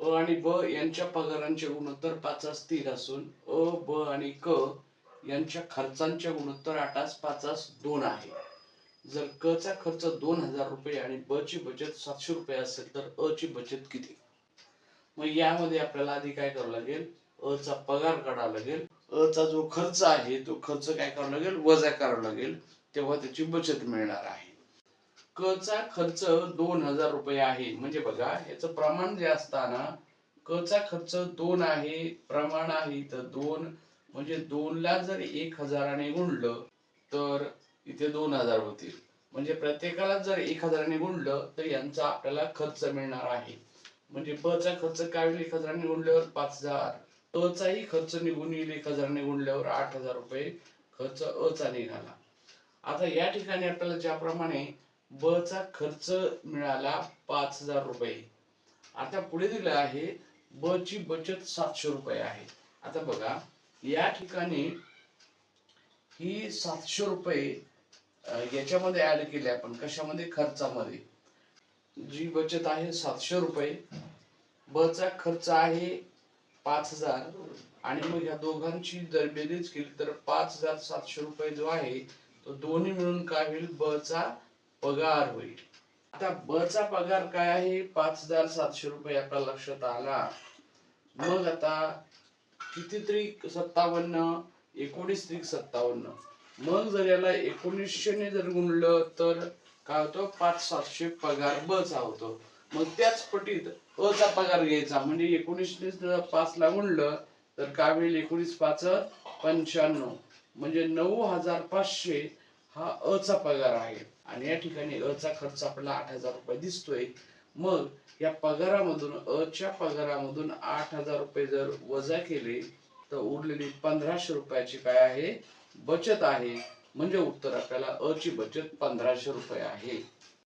अ आणि ब यांच्या पगारांचे गुणोत्तर पाचास तीन असून अ ब आणि क यांच्या खर्चांचे गुणोत्तर आठास पाचास दोन आहे. जर क चा खर्च दोन हजार रुपये आणि ब ची बचत सातशे रुपये असेल तर अ ची बचत किती? मग यामध्ये आपल्याला आधी काय करावं लागेल? अ चा पगार काढावा लागेल. अ चा जो खर्च आहे तो खर्च काय करावा लागेल? वजा करावा लागेल. तेव्हा त्याची बचत मिळणार आहे. क चा खर्च दोन हजार रुपये आहे. म्हणजे बघा याचं प्रमाण जे असताना क चा खर्च दोन आहे प्रमाण आहे तर दोन म्हणजे दोनला जर एक हजाराने गुणलं तर इथे दोन हजार होतील. म्हणजे प्रत्येकाला जर एक हजाराने गुणलं तर यांचा आपल्याला खर्च मिळणार आहे. म्हणजे ब चा खर्च काय होईल? एक हजाराने गुणल्यावर पाच हजार. अ चाही खर्च निघून येईल एक हजाराने गुणल्यावर आठ हजार रुपये खर्च अ चा निघाला. आता या ठिकाणी आपल्याला ज्याप्रमाणे ब चा खर्च मिळाला पाच हजार रुपये. आता पुढे दिलं आहे ब ची बचत सातशे रुपये आहे. आता बघा या ठिकाणी ही सातशे रुपये याच्यामध्ये ऍड केले आपण कशामध्ये? खर्चामध्ये. जी बचत आहे सातशे रुपये ब चा खर्च आहे पाच हजार आणि मग ह्या दोघांची जर बेरीज केली तर पाच हजार सातशे रुपये जो आहे तो दोन्ही मिळून काय होईल? ब चा पगार होईल. आता ब चा पगार काय आहे? पाच हजार सातशे रुपये आपल्या लक्षात आला. मग आता किती त्रिक सत्तावन्न एकोणीस त्रिक सत्तावन्न. मग जर याला एकोणीसशेने जर गुणलं तर काय होतं? पाच सातशे पगार ब चा होतो. मग त्याच पटीत अ चा पगार घ्यायचा. म्हणजे एकोणीसने जर पाच ला गुणलं तर काय होईल? एकोणीस पाच पंच्याण्णव. म्हणजे नऊ हजार पाचशे हा अ चा पगार आहे. आणि या ठिकाणी अ चा खर्च आपल्याला आठ हजार रुपये दिसतोय. मग या पगारामधून अ च्या पगारामधून आठ हजार रुपये जर वजा केले तर उरलेली पंधराशे रुपयाची काय आहे? बचत आहे. म्हणजे उत्तर आपल्याला अ ची बचत पंधराशे रुपये आहे.